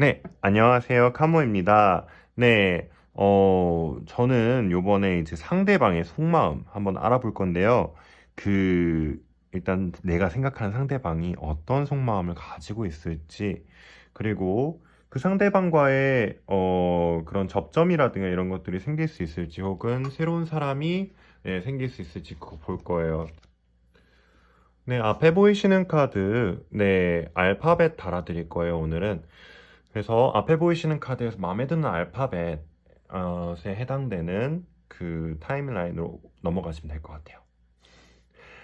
네, 안녕하세요. 카모입니다. 네, 어, 저는 요번에 이제 상대방의 속마음 한번 알아볼 건데요. 그, 일단 내가 생각하는 상대방이 어떤 속마음을 가지고 있을지, 그리고 그 상대방과의, 어, 그런 접점이라든가 이런 것들이 생길 수 있을지, 혹은 새로운 사람이 네, 생길 수 있을지 그거 볼 거예요. 네, 앞에 보이시는 카드, 네, 알파벳 달아드릴 거예요, 오늘은. 그래서 앞에 보이시는 카드에서 마음에 드는 알파벳에 해당되는 그 타임라인으로 넘어가시면 될 것 같아요.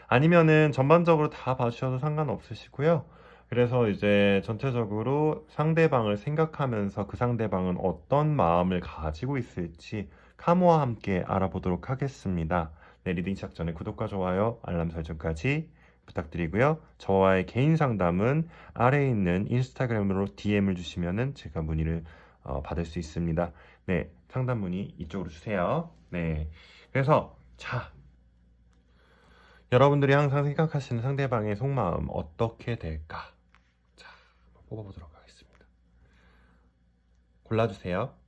아니면은 전반적으로 다 봐주셔도 상관없으시고요. 그래서 이제 전체적으로 상대방을 생각하면서 그 상대방은 어떤 마음을 가지고 있을지 카모와 함께 알아보도록 하겠습니다. 네, 리딩 시작 전에 구독과 좋아요, 알람 설정까지 부탁드리고요. 저와의 개인 상담은 아래에 있는 인스타그램으로 DM을 주시면은 제가 문의를 어, 받을 수 있습니다. 네, 상담 문의 이쪽으로 주세요. 네, 그래서 자, 여러분들이 항상 생각하시는 상대방의 속마음 어떻게 될까? 자, 뽑아보도록 하겠습니다. 골라주세요.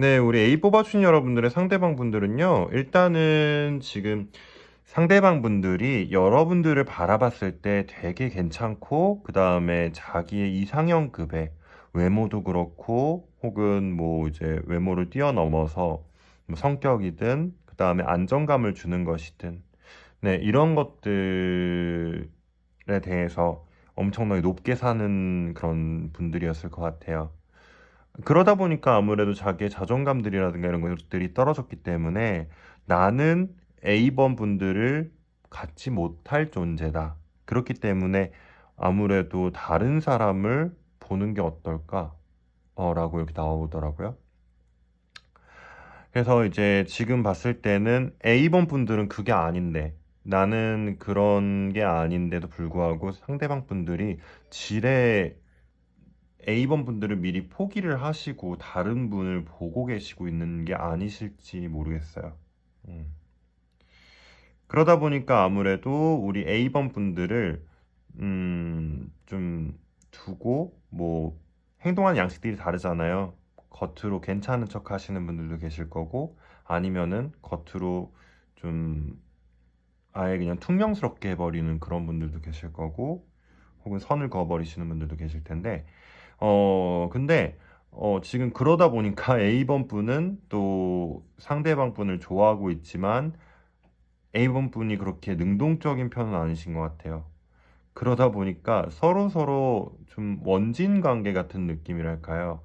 네, 우리 A 뽑아주신 여러분들의 상대방 분들은요, 일단은 지금 상대방 분들이 여러분들을 바라봤을 때 되게 괜찮고, 그 다음에 자기의 이상형급의 외모도 그렇고, 혹은 뭐 이제 외모를 뛰어넘어서 뭐 성격이든, 그 다음에 안정감을 주는 것이든, 네, 이런 것들에 대해서 엄청나게 높게 사는 그런 분들이었을 것 같아요. 그러다 보니까 아무래도 자기의 자존감들이라든가 이런 것들이 떨어졌기 때문에 나는 A번 분들을 갖지 못할 존재다. 그렇기 때문에 아무래도 다른 사람을 보는 게 어떨까? 어, 라고 이렇게 나오더라고요. 그래서 이제 지금 봤을 때는 A번 분들은 그게 아닌데 나는 그런 게 아닌데도 불구하고 상대방 분들이 지레 A번 분들을 미리 포기를 하시고 다른 분을 보고 계시고 있는 게 아니실지 모르겠어요. 음. 그러다 보니까 아무래도 우리 A번 분들을 음, 좀 두고 뭐 행동하는 양식들이 다르잖아요. 겉으로 괜찮은 척 하시는 분들도 계실 거고 아니면은 겉으로 좀 아예 그냥 퉁명스럽게 해버리는 그런 분들도 계실 거고 혹은 선을 그어버리시는 분들도 계실 텐데 어, 근데, 어, 지금 그러다 보니까 A번 분은 또 상대방 분을 좋아하고 있지만 A번 분이 그렇게 능동적인 편은 아니신 것 같아요. 그러다 보니까 서로 서로 좀 원진 관계 같은 느낌이랄까요.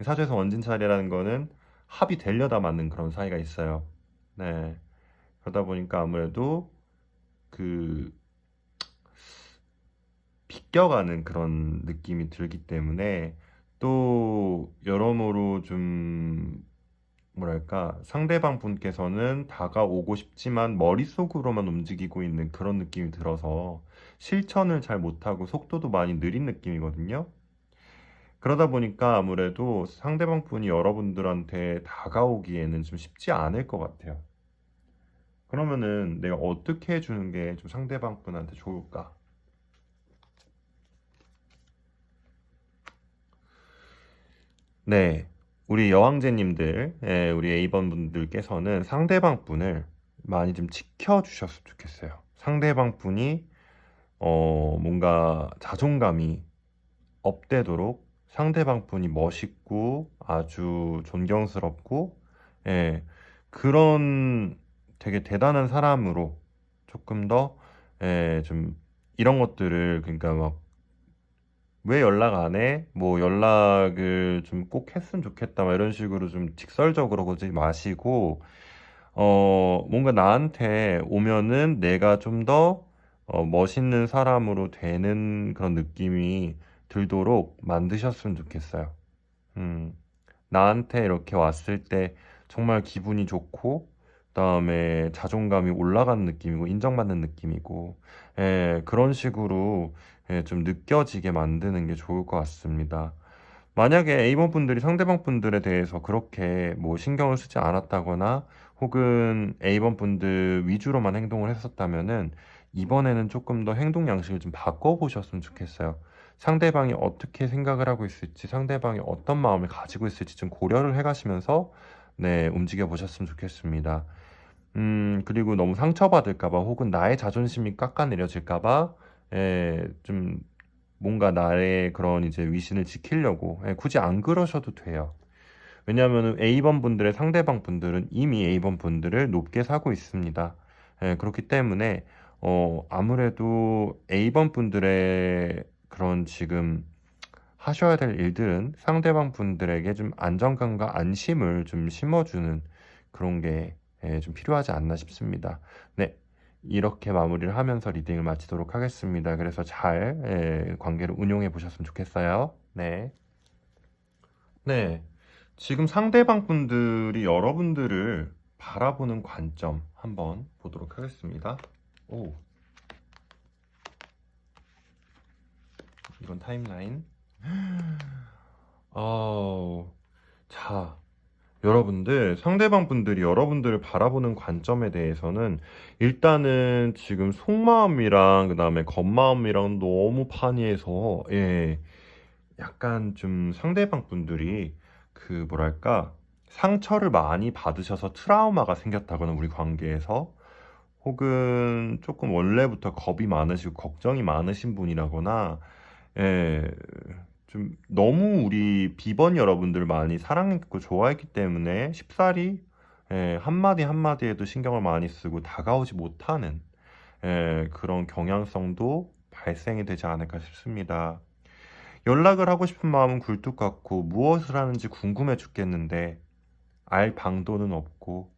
사주에서 원진 차례라는 거는 합이 되려다 맞는 그런 사이가 있어요. 네. 그러다 보니까 아무래도 그 비껴가는 그런 느낌이 들기 때문에 또 여러모로 좀 뭐랄까 상대방 분께서는 다가오고 싶지만 머릿속으로만 움직이고 있는 그런 느낌이 들어서 실천을 잘 못하고 속도도 많이 느린 느낌이거든요. 그러다 보니까 아무래도 상대방 분이 여러분들한테 다가오기에는 좀 쉽지 않을 것 같아요. 그러면은 내가 어떻게 해주는 게 좀 상대방 분한테 좋을까? 네, 우리 여왕제님들, 예, 우리 A번 분들께서는 상대방 분을 많이 좀 지켜주셨으면 좋겠어요. 상대방 분이 어, 뭔가 자존감이 업되도록 상대방 분이 멋있고 아주 존경스럽고 예, 그런 되게 대단한 사람으로 조금 더 예, 좀 이런 것들을 그러니까 막 왜 연락 안 해? 뭐 연락을 좀 꼭 했으면 좋겠다. 막 이런 식으로 좀 직설적으로 그러지 마시고, 어, 뭔가 나한테 오면은 내가 좀 더, 어, 멋있는 사람으로 되는 그런 느낌이 들도록 만드셨으면 좋겠어요. 음, 나한테 이렇게 왔을 때 정말 기분이 좋고, 그다음에 자존감이 올라가는 느낌이고, 인정받는 느낌이고, 예, 그런 식으로 예, 좀 느껴지게 만드는 게 좋을 것 같습니다. 만약에 A번 분들이 상대방 분들에 대해서 그렇게 뭐 신경을 쓰지 않았다거나 혹은 A번 분들 위주로만 행동을 했었다면은 이번에는 조금 더 행동 양식을 좀 바꿔보셨으면 좋겠어요. 상대방이 어떻게 생각을 하고 있을지, 상대방이 어떤 마음을 가지고 있을지 좀 고려를 해가시면서 네, 움직여 보셨으면 좋겠습니다. 음, 그리고 너무 상처받을까봐 혹은 나의 자존심이 깎아내려질까봐 예, 좀 뭔가 나의 그런 이제 위신을 지키려고 예, 굳이 안 그러셔도 돼요. 왜냐하면 A번 분들의 상대방 분들은 이미 A번 분들을 높게 사고 있습니다. 예, 그렇기 때문에 어, 아무래도 A번 분들의 그런 지금 하셔야 될 일들은 상대방 분들에게 좀 안정감과 안심을 좀 심어주는 그런 게 예, 좀 필요하지 않나 싶습니다. 네. 이렇게 마무리를 하면서 리딩을 마치도록 하겠습니다. 그래서 잘 예, 관계를 운용해 보셨으면 좋겠어요. 네. 네. 지금 상대방 분들이 여러분들을 바라보는 관점 한번 보도록 하겠습니다. 오. 이건 타임라인. 어, 자, 여러분들, 상대방 분들이 여러분들을 바라보는 관점에 대해서는 일단은 지금 속마음이랑 그 다음에 겉마음이랑 너무 판이해서 예, 약간 좀 상대방 분들이 그 뭐랄까 상처를 많이 받으셔서 트라우마가 생겼다거나 우리 관계에서 혹은 조금 원래부터 겁이 많으시고 걱정이 많으신 분이라거나 예, 좀 너무 우리 비번 여러분들 많이 사랑했고 좋아했기 때문에 쉽사리 예, 한마디 한마디에도 신경을 많이 쓰고 다가오지 못하는 예, 그런 경향성도 발생이 되지 않을까 싶습니다. 연락을 하고 싶은 마음은 굴뚝 같고 무엇을 하는지 궁금해 죽겠는데 알 방도는 없고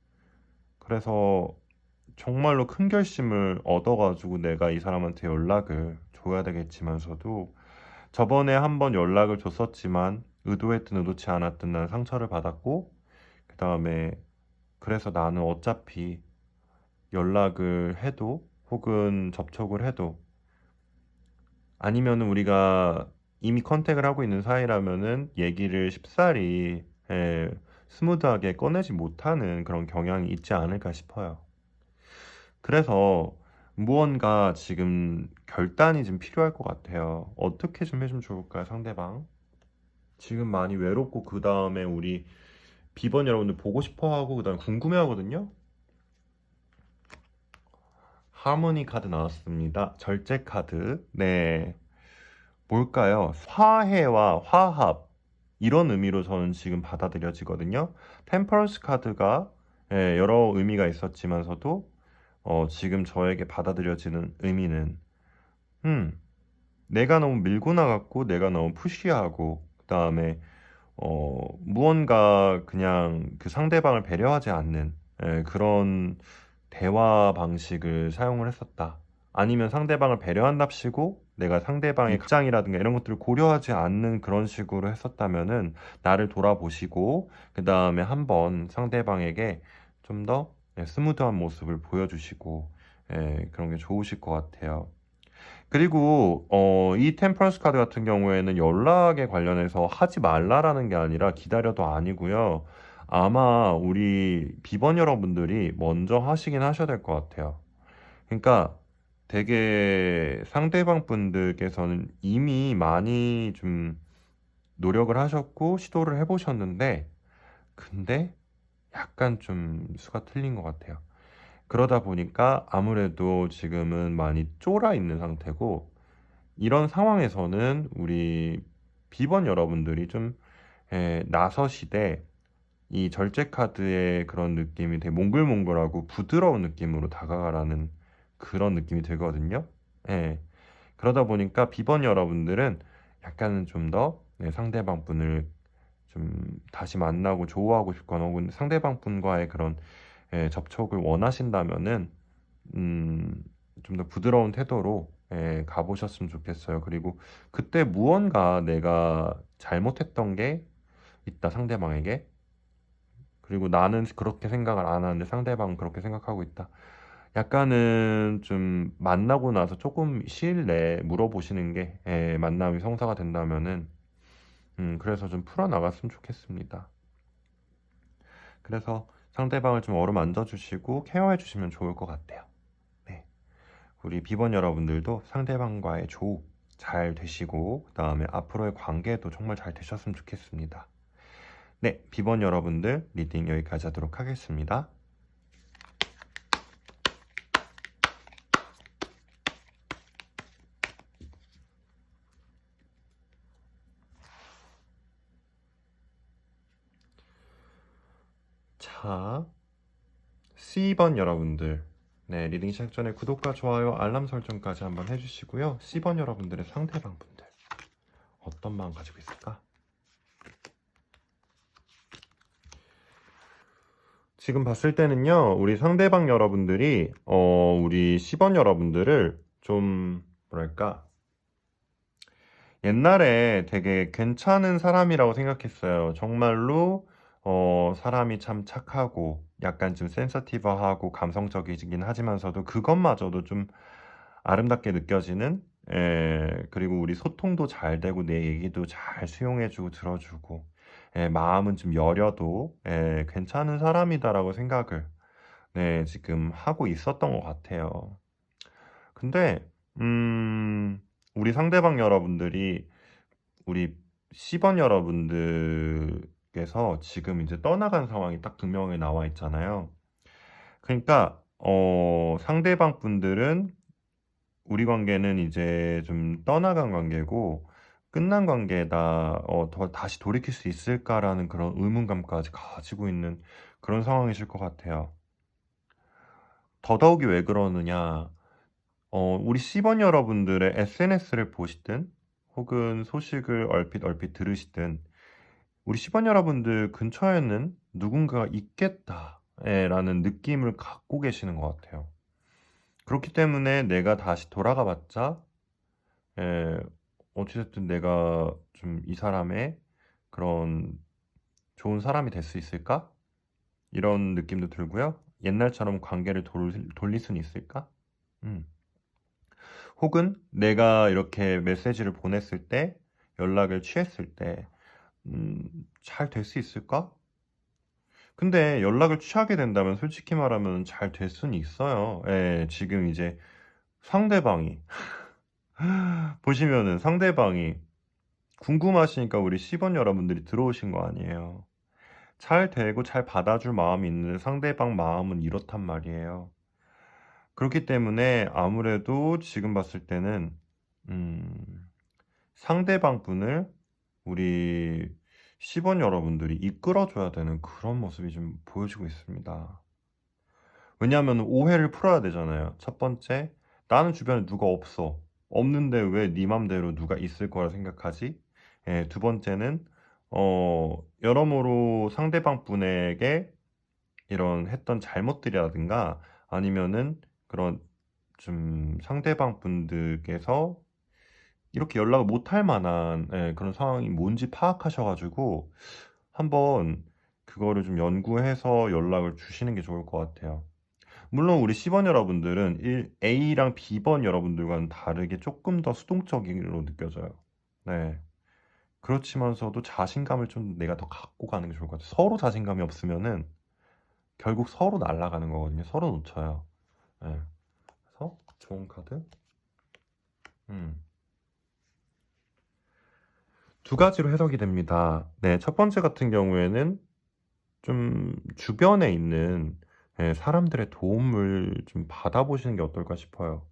그래서 정말로 큰 결심을 얻어가지고 내가 이 사람한테 연락을 줘야 되겠지만서도 저번에 한번 연락을 줬었지만 의도했든 의도치 않았든 난 상처를 받았고 그 다음에 그래서 나는 어차피 연락을 해도 혹은 접촉을 해도 아니면은 우리가 이미 컨택을 하고 있는 사이라면은 얘기를 쉽사리 예, 스무드하게 꺼내지 못하는 그런 경향이 있지 않을까 싶어요. 그래서 무언가 지금 결단이 좀 필요할 것 같아요. 어떻게 좀 해주면 좋을까요, 상대방? 지금 많이 외롭고 그 다음에 우리 비번 여러분들 보고 싶어하고 그 다음에 궁금해하거든요. 하모니 카드 나왔습니다. 절제 카드. 네. 뭘까요? 화해와 화합. 이런 의미로 저는 지금 받아들여지거든요. 템퍼런스 카드가 예, 여러 의미가 있었지만서도 어, 지금 저에게 받아들여지는 의미는 음, 내가 너무 밀고 나갔고 내가 너무 푸시하고 그다음에 어, 무언가 그냥 그 상대방을 배려하지 않는 예, 그런 대화 방식을 사용을 했었다. 아니면 상대방을 배려한답시고 내가 상대방의 입장이라든가 이런 것들을 고려하지 않는 그런 식으로 했었다면은 나를 돌아보시고 그 다음에 한번 상대방에게 좀더 스무드한 모습을 보여주시고 예, 그런 게 좋으실 것 같아요. 그리고 어, 이 템퍼런스 카드 같은 경우에는 연락에 관련해서 하지 말라라는 게 아니라 기다려도 아니고요. 아마 우리 비번 여러분들이 먼저 하시긴 하셔야 될 것 같아요. 그러니까 되게 상대방 분들께서는 이미 많이 좀 노력을 하셨고 시도를 해보셨는데 근데 약간 좀 수가 틀린 것 같아요. 그러다 보니까 아무래도 지금은 많이 쫄아 있는 상태고 이런 상황에서는 우리 비번 여러분들이 좀 에, 나서시되 이 절제 카드의 그런 느낌이 되게 몽글몽글하고 부드러운 느낌으로 다가가라는 그런 느낌이 들거든요. 예. 그러다 보니까 비번 여러분들은 약간은 좀더 네, 상대방 분을 좀 다시 만나고 좋아하고 싶거나 혹은 상대방 분과의 그런 예, 접촉을 원하신다면은 음, 좀 더 부드러운 태도로 예, 가보셨으면 좋겠어요. 그리고 그때 무언가 내가 잘못했던 게 있다 상대방에게 그리고 나는 그렇게 생각을 안 하는데 상대방은 그렇게 생각하고 있다. 약간은 좀 만나고 나서 조금 시일 내에 물어보시는 게 예, 만남이 성사가 된다면은 음, 그래서 좀 풀어나갔으면 좋겠습니다. 그래서 상대방을 좀 어루만져 주시고 케어해 주시면 좋을 것 같아요. 네. 우리 비번 여러분들도 상대방과의 조우 잘 되시고 그다음에 앞으로의 관계도 정말 잘 되셨으면 좋겠습니다. 네, 비번 여러분들 리딩 여기까지 하도록 하겠습니다. 자, C번 여러분들. 네, 리딩 시작 전에 구독과 좋아요, 알람 설정까지 한번 해주시고요. C번 여러분들의 상대방 분들. 어떤 마음 가지고 있을까? 지금 봤을 때는요, 우리 상대방 여러분들이, 어, 우리 C번 여러분들을 좀, 뭐랄까, 옛날에 되게 괜찮은 사람이라고 생각했어요. 정말로, 어, 사람이 참 착하고, 약간 좀 센서티브하고 감성적이긴 하지만서도 그것마저도 좀 아름답게 느껴지는, 에, 그리고 우리 소통도 잘 되고, 내 얘기도 잘 수용해주고 들어주고, 예, 마음은 좀 여려도 예, 괜찮은 사람이다라고 생각을 네, 지금 하고 있었던 것 같아요. 근데 음, 우리 상대방 여러분들이 우리 C번 여러분들 께서 지금 이제 떠나간 상황이 딱 두 명이 나와 있잖아요. 그러니까 어, 상대방 분들은 우리 관계는 이제 좀 떠나간 관계고 끝난 관계다, 어, 더 다시 돌이킬 수 있을까라는 그런 의문감까지 가지고 있는 그런 상황이실 것 같아요. 더더욱이 왜 그러느냐, 어, 우리 C번 여러분들의 SNS를 보시든, 혹은 소식을 얼핏 얼핏 들으시든, 우리 C번 여러분들 근처에는 누군가가 있겠다라는 느낌을 갖고 계시는 것 같아요. 그렇기 때문에 내가 다시 돌아가 봤자, 에, 어찌됐든 내가 좀 이 사람의 그런 좋은 사람이 될 수 있을까? 이런 느낌도 들고요. 옛날처럼 관계를 돌, 돌릴 수는 있을까? 음. 혹은 내가 이렇게 메시지를 보냈을 때, 연락을 취했을 때, 음, 잘 될 수 있을까? 근데 연락을 취하게 된다면 솔직히 말하면 잘 될 수는 있어요. 예, 지금 이제 상대방이 보시면은 상대방이 궁금하시니까 우리 C번 여러분들이 들어오신 거 아니에요. 잘 되고 잘 받아줄 마음이 있는 상대방 마음은 이렇단 말이에요. 그렇기 때문에 아무래도 지금 봤을 때는 음, 상대방 분을 우리 C번 여러분들이 이끌어줘야 되는 그런 모습이 좀 보여지고 있습니다. 왜냐하면 오해를 풀어야 되잖아요. 첫 번째, 나는 주변에 누가 없어. 없는데 왜 네 맘대로 누가 있을 거라 생각하지? 예, 두 번째는 어, 여러모로 상대방 분에게 이런 했던 잘못들이라든가 아니면은 그런 좀 상대방 분들께서 이렇게 연락을 못할 만한 예, 그런 상황이 뭔지 파악하셔 가지고 한번 그거를 좀 연구해서 연락을 주시는 게 좋을 것 같아요. 물론 우리 C번 여러분들은 A랑 B번 여러분들과는 다르게 조금 더 수동적으로 느껴져요. 네. 그렇지만서도 자신감을 좀 내가 더 갖고 가는 게 좋을 것 같아요. 서로 자신감이 없으면은 결국 서로 날아가는 거거든요. 서로 놓쳐요. 네. 그래서 좋은 카드. 음. 두 가지로 해석이 됩니다. 네, 첫 번째 같은 경우에는 좀 주변에 있는 예, 사람들의 도움을 좀 받아보시는 게 어떨까 싶어요.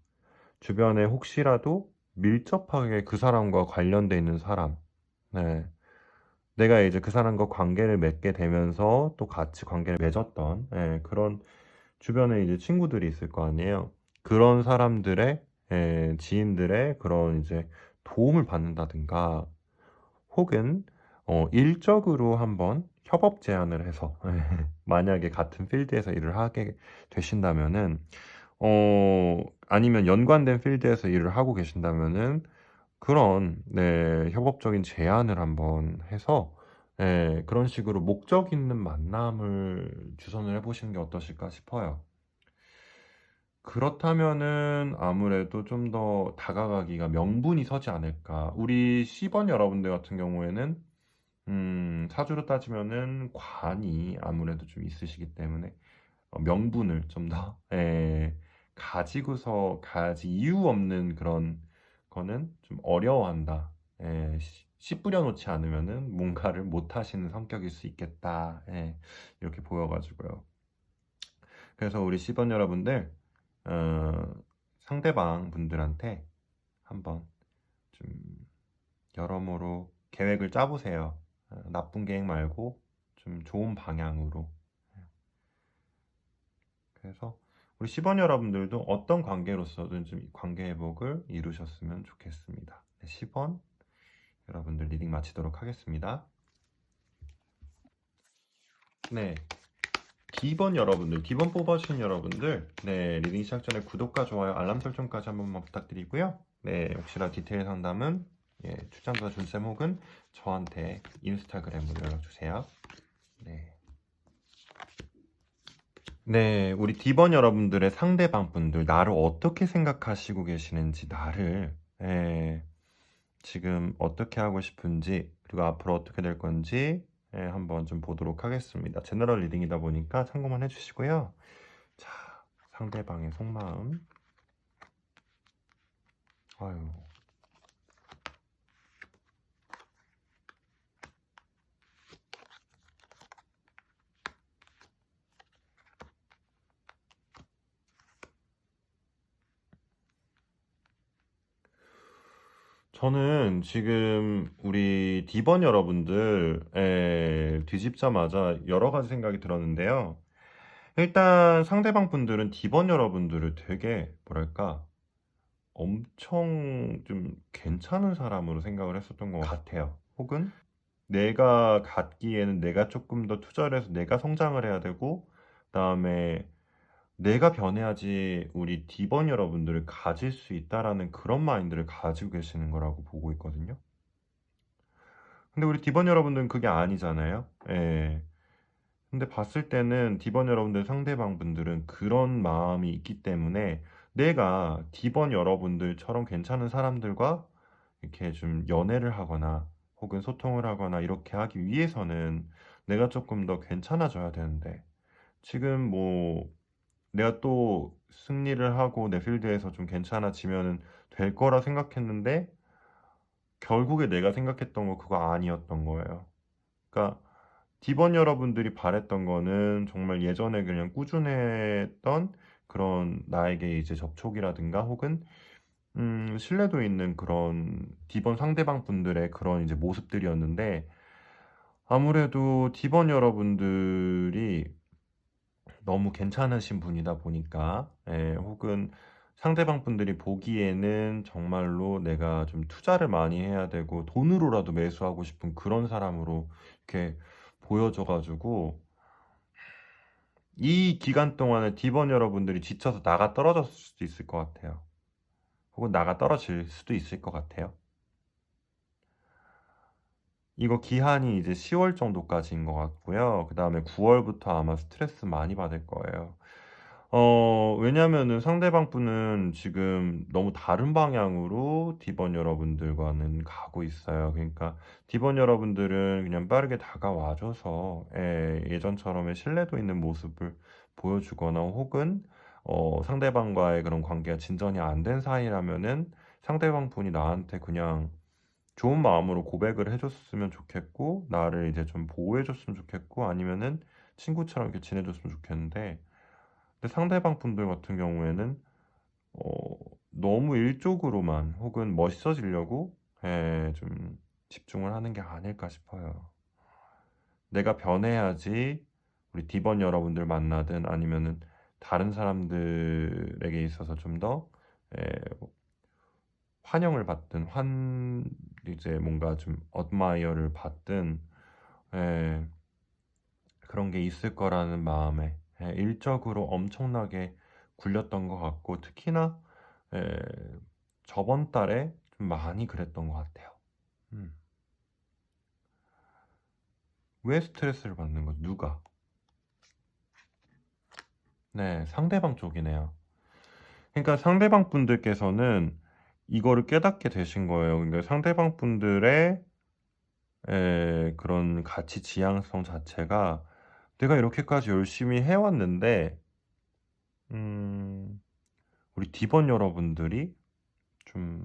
주변에 혹시라도 밀접하게 그 사람과 관련돼 있는 사람, 네. 내가 이제 그 사람과 관계를 맺게 되면서 또 같이 관계를 맺었던 예, 그런 주변에 이제 친구들이 있을 거 아니에요. 그런 사람들의 예, 지인들의 그런 이제 도움을 받는다든가 혹은 어, 일적으로 한번 협업 제안을 해서 만약에 같은 필드에서 일을 하게 되신다면은 어 아니면 연관된 필드에서 일을 하고 계신다면은 그런 네 협업적인 제안을 한번 해서 네, 그런 식으로 목적 있는 만남을 주선을 해보시는 게 어떠실까 싶어요. 그렇다면은 아무래도 좀 더 다가가기가 명분이 서지 않을까. 우리 C번 여러분들 같은 경우에는 음, 사주로 따지면은 관이 아무래도 좀 있으시기 때문에 어, 명분을 좀 더, 예, 가지고서 가지 이유 없는 그런 거는 좀 어려워한다. 예, 씨, 씨 뿌려놓지 않으면은 뭔가를 못 하시는 성격일 수 있겠다. 예, 이렇게 보여가지고요. 그래서 우리 10번 여러분들, 어, 상대방 분들한테 한번 좀 여러모로 계획을 짜보세요. 어, 나쁜 계획 말고 좀 좋은 방향으로. 그래서 우리 10원 여러분들도 어떤 관계로서든 좀 관계 회복을 이루셨으면 좋겠습니다. 네, 10원 여러분들 리딩 마치도록 하겠습니다. 네. D번 여러분들, D번 뽑아주신 여러분들, 네, 리딩 시작 전에 구독과 좋아요, 알람 설정까지 한 번만 부탁드리고요. 네, 혹시나 디테일 상담은 예, 출장자 준쌤 혹은 저한테 인스타그램으로 연락주세요. 네. 네, 우리 D번 여러분들의 상대방 분들, 나를 어떻게 생각하시고 계시는지, 나를, 예, 지금 어떻게 하고 싶은지, 그리고 앞으로 어떻게 될 건지, 예, 한번 좀 보도록 하겠습니다. 제너럴 리딩이다 보니까 참고만 해주시고요. 자, 상대방의 속마음. 아유. 저는 지금 우리 D번 여러분들 에, 뒤집자마자 여러 가지 생각이 들었는데요. 일단 상대방 분들은 D번 여러분들을 되게 뭐랄까 엄청 좀 괜찮은 사람으로 생각을 했었던 것 같아요. 혹은 내가 갖기에는 내가 조금 더 투자를 해서 내가 성장을 해야 되고 그다음에 내가 변해야지 우리 D번 여러분들을 가질 수 있다라는 그런 마인드를 가지고 계시는 거라고 보고 있거든요. 근데 우리 D번 여러분들은 그게 아니잖아요. 예. 근데 봤을 때는 D번 여러분들 상대방 분들은 그런 마음이 있기 때문에 내가 D번 여러분들처럼 괜찮은 사람들과 이렇게 좀 연애를 하거나 혹은 소통을 하거나 이렇게 하기 위해서는 내가 조금 더 괜찮아져야 되는데 지금 뭐 내가 또 승리를 하고 내 필드에서 좀 괜찮아지면 될 거라 생각했는데 결국에 내가 생각했던 거 그거 아니었던 거예요. 그러니까 D번 여러분들이 바랬던 거는 정말 예전에 그냥 꾸준했던 그런 나에게 이제 접촉이라든가 혹은 음, 신뢰도 있는 그런 D번 상대방 분들의 그런 이제 모습들이었는데 아무래도 D번 여러분들이 너무 괜찮으신 분이다 보니까 예, 혹은 상대방 분들이 보기에는 정말로 내가 좀 투자를 많이 해야 되고 돈으로라도 매수하고 싶은 그런 사람으로 이렇게 보여져 가지고 이 기간 동안에 D번 여러분들이 지쳐서 나가 떨어졌을 수도 있을 것 같아요. 혹은 나가 떨어질 수도 있을 것 같아요. 이거 기한이 이제 10월 정도까지인 것 같고요. 그 다음에 9월부터 아마 스트레스 많이 받을 거예요. 어, 왜냐면은 상대방 분은 지금 너무 다른 방향으로 D번 여러분들과는 가고 있어요. 그러니까 D번 여러분들은 그냥 빠르게 다가와줘서 예, 예전처럼의 신뢰도 있는 모습을 보여주거나 혹은 어, 상대방과의 그런 관계가 진전이 안 된 사이라면은 상대방 분이 나한테 그냥 좋은 마음으로 고백을 해줬으면 좋겠고 나를 이제 좀 보호해줬으면 좋겠고 아니면은 친구처럼 이렇게 지내줬으면 좋겠는데 근데 상대방 분들 같은 경우에는 어, 너무 일적으로만 혹은 멋있어지려고 예, 좀 집중을 하는 게 아닐까 싶어요. 내가 변해야지 우리 D번 여러분들 만나든 아니면은 다른 사람들에게 있어서 좀더 예, 환영을 받든 환 이제 뭔가 좀 어드마이어를 받든 예, 그런 게 있을 거라는 마음에 예, 일적으로 엄청나게 굴렸던 것 같고 특히나 예, 저번 달에 좀 많이 그랬던 것 같아요. 음. 왜 스트레스를 받는 거? 누가? 네, 상대방 쪽이네요. 그러니까 상대방 분들께서는 이거를 깨닫게 되신 거예요. 그러니까 상대방 분들의 예 그런 가치 지향성 자체가 내가 이렇게까지 열심히 해 왔는데 음 우리 D번 여러분들이 좀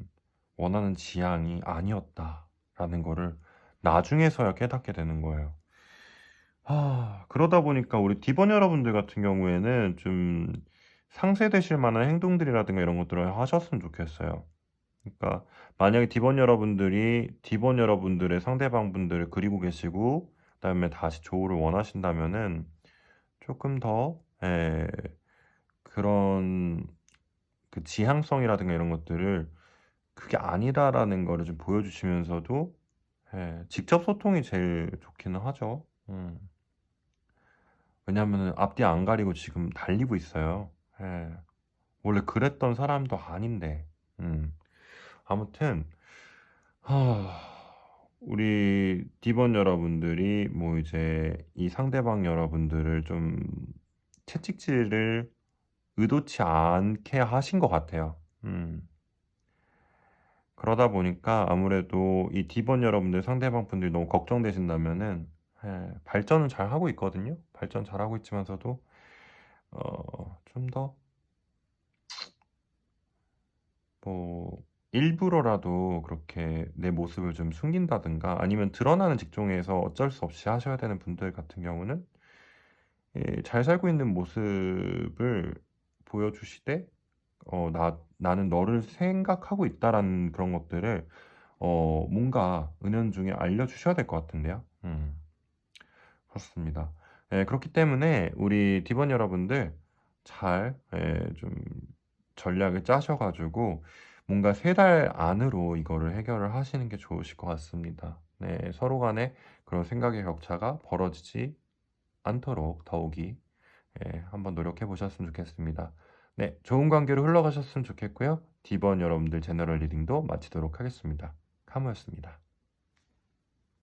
원하는 지향이 아니었다라는 거를 나중에서야 깨닫게 되는 거예요. 아 그러다 보니까 우리 D번 여러분들 같은 경우에는 좀 상쇄되실 만한 행동들이라든가 이런 것들을 하셨으면 좋겠어요. 그러니까 만약에 D번 여러분들이 D번 여러분들의 상대방 분들을 그리고 계시고 그다음에 다시 조우를 원하신다면은 쪼끔 더예 그런 그 지향성이라든가 이런 것들을 '그게 아니다.'라는 거를 좀 보여주시면서도 예 직접 소통이 제일 좋기는 하죠. 음. 왜냐하면은 앞뒤 안 가리고 지금 달리고 있어요. 예. 원래 그랬던 사람도 아닌데. 음. 아무튼 우리 D번 여러분들이 뭐 이제 이 상대방 여러분들을 좀 채찍질을 의도치 않게 하신 것 같아요. 음. 그러다 보니까 아무래도 이 D번 여러분들 상대방 분들이 너무 걱정되신다면은 예 발전은 잘 하고 있거든요. 발전 잘 하고 있지만서도 어 좀 더 뭐 일부러라도 그렇게 내 모습을 좀 숨긴다든가 아니면 드러나는 직종에서 어쩔 수 없이 하셔야 되는 분들 같은 경우는 예 잘 살고 있는 모습을 보여주시되 어 "나 나는 너를 생각하고 있다."라는 그런 것들을 어 뭔가 은연중에 알려주셔야 될 것 같은데요. 음. 그렇습니다. 예 그렇기 때문에 우리 D번 여러분들 잘 예 좀 전략을 짜셔 가지고 뭔가 3달 안으로 이거를 해결을 하시는 게 좋으실 것 같습니다. 네. 서로 간에 그런 생각의 격차가 벌어지지 않도록 더욱이 예 한번 노력해 보셨으면 좋겠습니다. 네. 좋은 관계로 흘러가셨으면 좋겠고요. D번 여러분들 제너럴 리딩도 마치도록 하겠습니다. 카모였습니다.